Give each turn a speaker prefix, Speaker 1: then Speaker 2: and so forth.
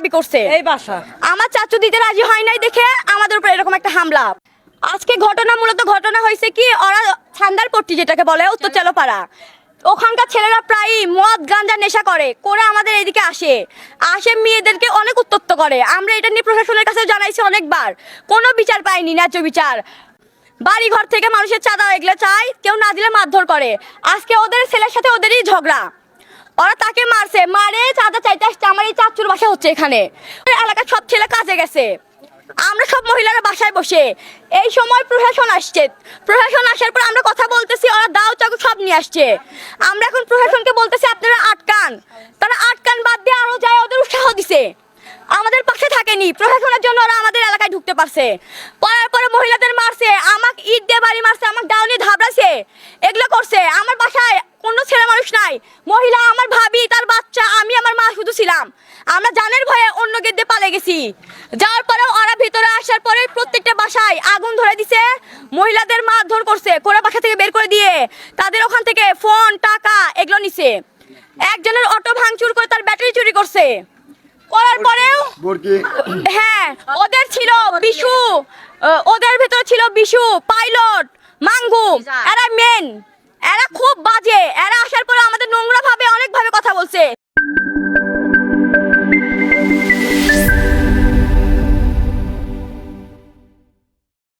Speaker 1: দাবি করছে।
Speaker 2: এই বাসা।
Speaker 1: আমার চাচু দিতে রাজি হয় নাই দেখে আমাদের উপর এরকম একটা হামলা। আজকে ঘটনা মূলত ঘটনা হয়েছে কি ওরা ছান্দার পট্টি যেটাকে বলে উত্তর চালোপাড়া। ওখানকার ছেলেরা প্রায়ই মদ গাঞ্জা নেশা করে। করে আমাদের এদিকে আসে। আসে মেয়েদেরকে অনেক উত্তপ্ত করে। আমরা এটা নিয়ে প্রশাসনের কাছে জানাইছি অনেকবার। কোনো বিচার পাইনি ন্যায্য বিচার। বাড়ি ঘর থেকে মানুষের চাঁদা এগুলো চাই কেউ না দিলে মারধর করে। আজকে ওদের ছেলের সাথে ওদেরই ঝগড়া। ওরা তাকে মারছে। মারে চাঁদা চাইতে আসছে আমার এই চাচুর বাসা হচ্ছে এখানে। এলাকার সব ছেলে কাজে গেছে। আমরা সব মহিলারা বাসায় বসে। এই সময় প্রশাসন আসছে। প্রশাসন আসার পর আমরা কথা বলতেছি, ওরা দাও চাকু সব নিয়ে আসছে। আমরা এখন প্রশাসনকে বলতেছি, আপনারা আটকান। তারা আটকান বাদ দিয়ে আরও যায়, ওদের উৎসাহ দিছে। আমাদের পাশে থাকেনি। প্রশাসনের জন্য ওরা আমাদের এলাকায় ঢুকতে পারছে। পরে পরে মহিলাদের মারছে, আমাকে ইট দিয়ে বাড়ি মারছে, আমাকে ডাউনি ধাবড়াছে এগুলো করছে। আমার বাসায় কোনো ছেলে মানুষ নাই। মহিলা আমার ভাবি তার বাচ্চা আমি আমার মা শুধু ছিলাম। আমরা জানের ভয়ে অন্য গেট দিয়ে পালে গেছি। যাওয়ার পরে ওরা ভিতরে আসার পরে প্রত্যেকটা বাসায় আগুন ধরে দিছে। মহিলাদের মারধর করছে করে বাসা থেকে বের করে দিয়ে। তাদের ওখান থেকে ফোন টাকা এগুলো নিছে। একজনের অটো ভাঙচুর করে তার ব্যাটারি চুরি করছে। করার পরেও হ্যাঁ ওদের ছিল বিশু ওদের ভেতরে ছিল বিশু পাইলট মাঙ্গু এরা মেন খুব বাজে। এরা আসার পরে আমাদের নোংরা ভাবে